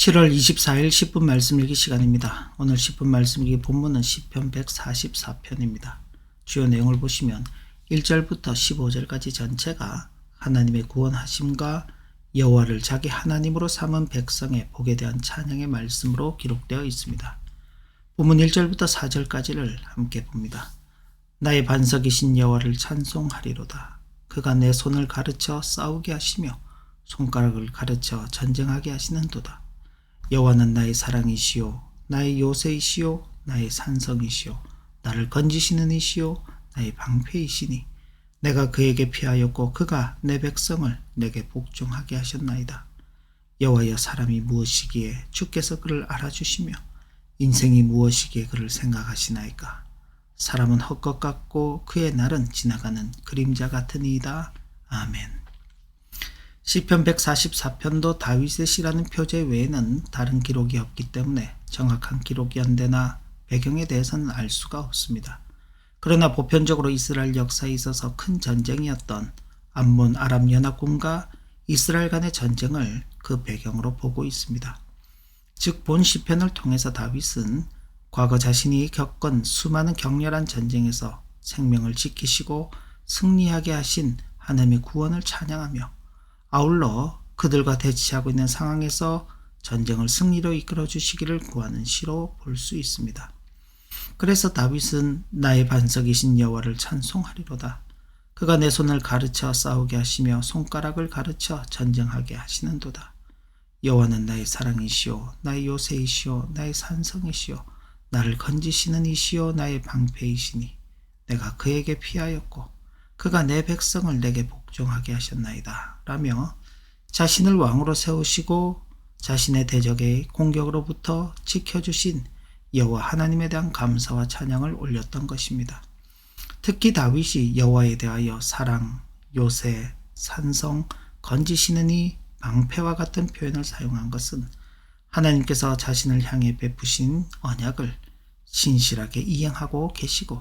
7월 24일 10분 말씀 읽기 시간입니다. 오늘 10분 말씀 읽기 본문은 10편 144편입니다. 주요 내용을 보시면 1절부터 15절까지 전체가 하나님의 구원하심과 여호와를 자기 하나님으로 삼은 백성의 복에 대한 찬양의 말씀으로 기록되어 있습니다. 본문 1절부터 4절까지를 함께 봅니다. 나의 반석이신 여호와를 찬송하리로다. 그가 내 손을 가르쳐 싸우게 하시며 손가락을 가르쳐 전쟁하게 하시는도다. 여호와는 나의 사랑이시요 나의 요새이시요 나의 산성이시요 나를 건지시는 이시요 나의 방패이시니 내가 그에게 피하였고 그가 내 백성을 내게 복종하게 하셨나이다. 여호와여 사람이 무엇이기에 주께서 그를 알아주시며 인생이 무엇이기에 그를 생각하시나이까 사람은 헛것 같고 그의 날은 지나가는 그림자 같으니이다. 아멘. 시편 144편도 다윗의 시라는 표제 외에는 다른 기록이 없기 때문에 정확한 기록 연대나 배경에 대해서는 알 수가 없습니다. 그러나 보편적으로 이스라엘 역사에 있어서 큰 전쟁이었던 암몬 아람 연합군과 이스라엘 간의 전쟁을 그 배경으로 보고 있습니다. 즉 본 시편을 통해서 다윗은 과거 자신이 겪은 수많은 격렬한 전쟁에서 생명을 지키시고 승리하게 하신 하나님의 구원을 찬양하며 아울러 그들과 대치하고 있는 상황에서 전쟁을 승리로 이끌어 주시기를 구하는 시로 볼 수 있습니다. 그래서 다윗은 나의 반석이신 여호와를 찬송하리로다. 그가 내 손을 가르쳐 싸우게 하시며 손가락을 가르쳐 전쟁하게 하시는도다. 여호와는 나의 사랑이시오 나의 요새이시오 나의 산성이시오 나를 건지시는 이시오 나의 방패이시니 내가 그에게 피하였고 그가 내 백성을 내게 복 종하게 하셨나이다. 라며 자신을 왕으로 세우시고 자신의 대적의 공격으로부터 지켜주신 여호와 하나님에 대한 감사와 찬양을 올렸던 것입니다. 특히 다윗이 여호와에 대하여 사랑, 요새, 산성, 건지시는 이 방패와 같은 표현을 사용한 것은 하나님께서 자신을 향해 베푸신 언약을 신실하게 이행하고 계시고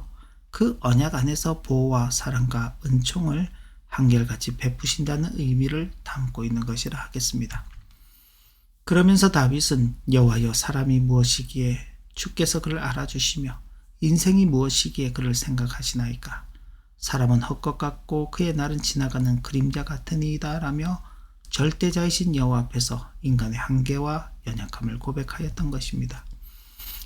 그 언약 안에서 보호와 사랑과 은총을 한결같이 베푸신다는 의미를 담고 있는 것이라 하겠습니다. 그러면서 다윗은 여호와여 사람이 무엇이기에 주께서 그를 알아주시며 인생이 무엇이기에 그를 생각하시나이까 사람은 헛것 같고 그의 날은 지나가는 그림자 같으니이다 라며 절대자이신 여호와 앞에서 인간의 한계와 연약함을 고백하였던 것입니다.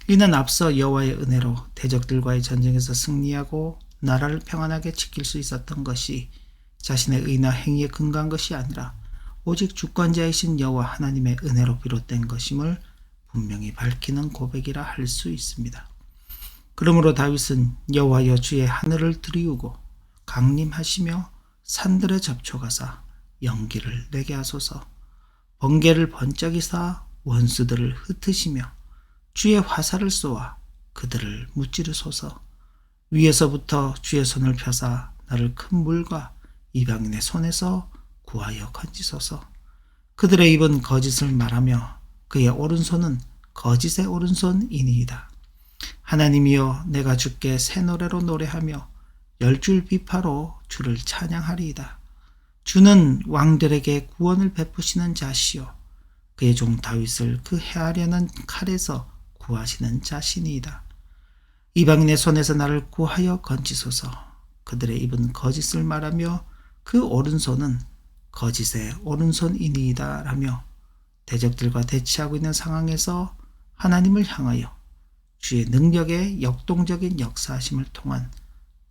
이는 앞서 여호와의 은혜로 대적들과의 전쟁에서 승리하고 나라를 평안하게 지킬 수 있었던 것이 자신의 의나 행위에 근거한 것이 아니라 오직 주권자이신 여호와 하나님의 은혜로 비롯된 것임을 분명히 밝히는 고백이라 할 수 있습니다. 그러므로 다윗은 여호와 여 주의 하늘을 들이우고 강림하시며 산들에 접촉하사 연기를 내게 하소서 번개를 번쩍이사 원수들을 흩으시며 주의 화살을 쏘아 그들을 무찌르소서 위에서부터 주의 손을 펴사 나를 큰 물과 이방인의 손에서 구하여 건지소서 그들의 입은 거짓을 말하며 그의 오른손은 거짓의 오른손이니이다. 하나님이여 내가 주께 새 노래로 노래하며 열줄 비파로 주를 찬양하리이다. 주는 왕들에게 구원을 베푸시는 자시요 그의 종 다윗을 그 해하려는 칼에서 구하시는 자신이다. 이방인의 손에서 나를 구하여 건지소서. 그들의 입은 거짓을 말하며 그 오른손은 거짓의 오른손이니이다 라며 대적들과 대치하고 있는 상황에서 하나님을 향하여 주의 능력의 역동적인 역사하심을 통한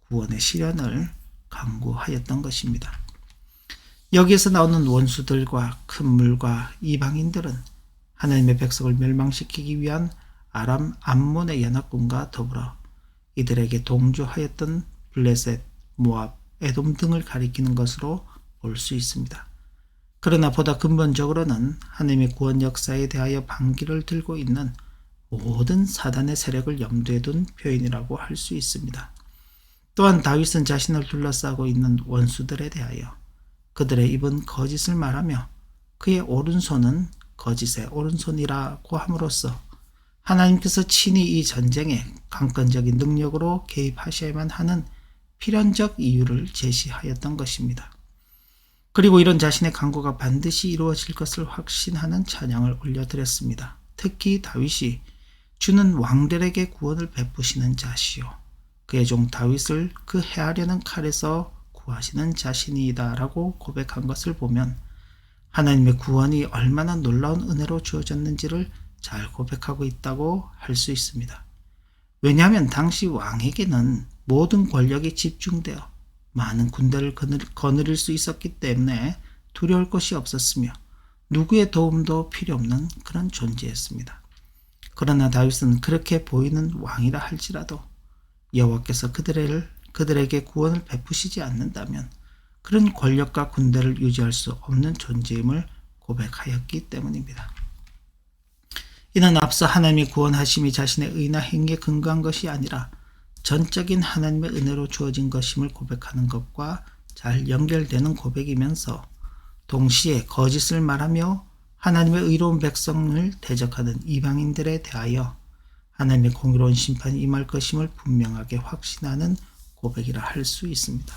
구원의 실현을 강구하였던 것입니다. 여기에서 나오는 원수들과 큰 물과 이방인들은 하나님의 백성을 멸망시키기 위한 아람 암몬의 연합군과 더불어 이들에게 동조하였던 블레셋, 모압, 에돔 등을 가리키는 것으로 볼 수 있습니다. 그러나 보다 근본적으로는 하나님의 구원 역사에 대하여 반기를 들고 있는 모든 사단의 세력을 염두에 둔 표현이라고 할 수 있습니다. 또한 다윗은 자신을 둘러싸고 있는 원수들에 대하여 그들의 입은 거짓을 말하며 그의 오른손은 거짓의 오른손이라고 함으로써 하나님께서 친히 이 전쟁에 강권적인 능력으로 개입하셔야만 하는 필연적 이유를 제시하였던 것입니다. 그리고 이런 자신의 간구가 반드시 이루어질 것을 확신하는 찬양을 올려드렸습니다. 특히 다윗이 주는 왕들에게 구원을 베푸시는 자시요. 그의 종 다윗을 그 해하려는 칼에서 구하시는 자신이다라고 고백한 것을 보면 하나님의 구원이 얼마나 놀라운 은혜로 주어졌는지를 잘 고백하고 있다고 할 수 있습니다. 왜냐하면 당시 왕에게는 모든 권력이 집중되어 많은 군대를 거느릴 수 있었기 때문에 두려울 것이 없었으며 누구의 도움도 필요 없는 그런 존재였습니다. 그러나 다윗은 그렇게 보이는 왕이라 할지라도 여호와께서 그들을 그들에게 구원을 베푸시지 않는다면 그런 권력과 군대를 유지할 수 없는 존재임을 고백하였기 때문입니다. 이는 앞서 하나님의 구원하심이 자신의 의나 행위에 근거한 것이 아니라 전적인 하나님의 은혜로 주어진 것임을 고백하는 것과 잘 연결되는 고백이면서 동시에 거짓을 말하며 하나님의 의로운 백성을 대적하는 이방인들에 대하여 하나님의 공의로운 심판이 임할 것임을 분명하게 확신하는 고백이라 할 수 있습니다.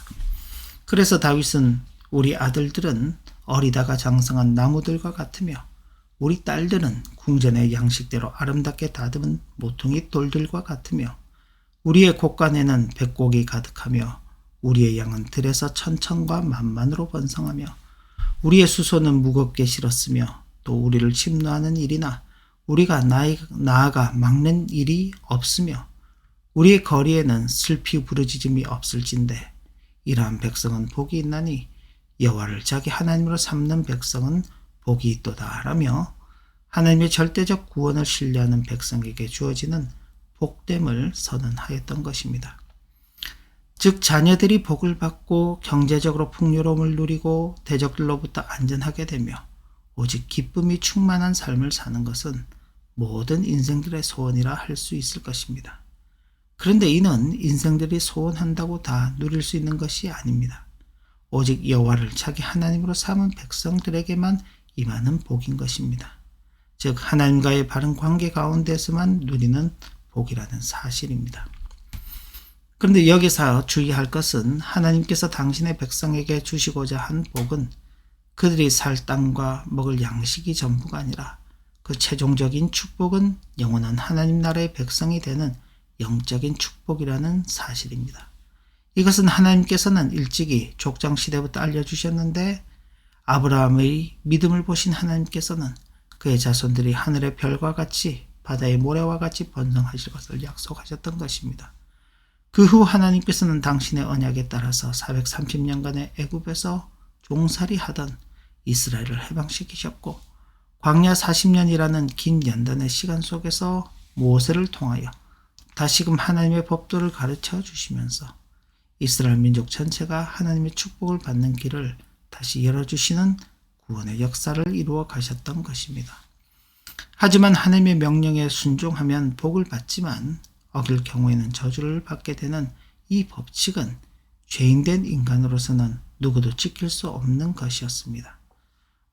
그래서 다윗은 우리 아들들은 어리다가 장성한 나무들과 같으며 우리 딸들은 궁전의 양식대로 아름답게 다듬은 모퉁이 돌들과 같으며 우리의 곳간에는 백곡이 가득하며 우리의 양은 들에서 천천과 만만으로 번성하며 우리의 수소는 무겁게 실었으며 또 우리를 침노하는 일이나 우리가 나이, 나아가 막는 일이 없으며 우리의 거리에는 슬피 부르짖음이 없을진데 이러한 백성은 복이 있나니 여호와를 자기 하나님으로 삼는 백성은 복이 있도다라며 하나님의 절대적 구원을 신뢰하는 백성에게 주어지는 복됨을 선언하였던 것입니다. 즉 자녀들이 복을 받고 경제적으로 풍요로움을 누리고 대적들로부터 안전하게 되며 오직 기쁨이 충만한 삶을 사는 것은 모든 인생들의 소원이라 할 수 있을 것입니다. 그런데 이는 인생들이 소원한다고 다 누릴 수 있는 것이 아닙니다. 오직 여호와를 자기 하나님으로 삼은 백성들에게만 임하는 복인 것입니다. 즉 하나님과의 바른 관계 가운데서만 누리는 복이라는 사실입니다. 그런데 여기서 주의할 것은 하나님께서 당신의 백성에게 주시고자 한 복은 그들이 살 땅과 먹을 양식이 전부가 아니라 그 최종적인 축복은 영원한 하나님 나라의 백성이 되는 영적인 축복이라는 사실입니다. 이것은 하나님께서는 일찍이 족장 시대부터 알려주셨는데 아브라함의 믿음을 보신 하나님께서는 그의 자손들이 하늘의 별과 같이 바다의 모래와 같이 번성하실 것을 약속하셨던 것입니다. 그 후 하나님께서는 당신의 언약에 따라서 430년간의 애굽에서 종살이 하던 이스라엘을 해방시키셨고 광야 40년이라는 긴 연단의 시간 속에서 모세를 통하여 다시금 하나님의 법도를 가르쳐 주시면서 이스라엘 민족 전체가 하나님의 축복을 받는 길을 다시 열어주시는 구원의 역사를 이루어 가셨던 것입니다. 하지만 하나님의 명령에 순종하면 복을 받지만 어길 경우에는 저주를 받게 되는 이 법칙은 죄인된 인간으로서는 누구도 지킬 수 없는 것이었습니다.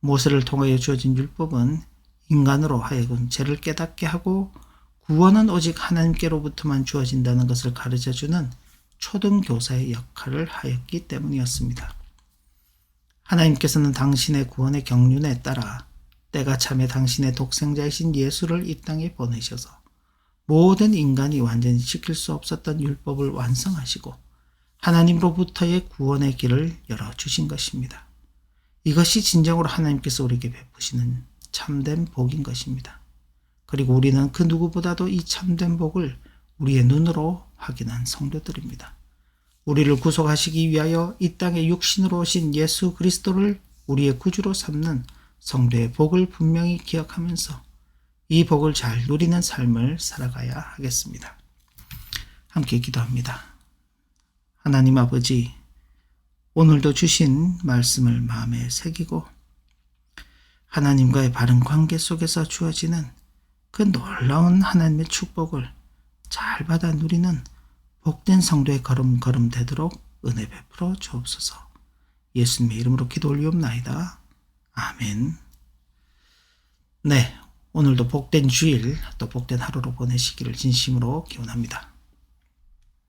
모세를 통하여 주어진 율법은 인간으로 하여금 죄를 깨닫게 하고 구원은 오직 하나님께로부터만 주어진다는 것을 가르쳐주는 초등교사의 역할을 하였기 때문이었습니다. 하나님께서는 당신의 구원의 경륜에 따라 때가 참에 당신의 독생자이신 예수를 이 땅에 보내셔서 모든 인간이 완전히 지킬 수 없었던 율법을 완성하시고 하나님으로부터의 구원의 길을 열어주신 것입니다. 이것이 진정으로 하나님께서 우리에게 베푸시는 참된 복인 것입니다. 그리고 우리는 그 누구보다도 이 참된 복을 우리의 눈으로 확인한 성도들입니다. 우리를 구속하시기 위하여 이 땅에 육신으로 오신 예수 그리스도를 우리의 구주로 삼는 성도의 복을 분명히 기억하면서 이 복을 잘 누리는 삶을 살아가야 하겠습니다. 함께 기도합니다. 하나님 아버지, 오늘도 주신 말씀을 마음에 새기고 하나님과의 바른 관계 속에서 주어지는 그 놀라운 하나님의 축복을 잘 받아 누리는 복된 성도의 걸음걸음 되도록 은혜 베풀어 주옵소서. 예수님의 이름으로 기도 올리옵나이다. 아멘. 네, 오늘도 복된 주일 또 복된 하루로 보내시기를 진심으로 기원합니다.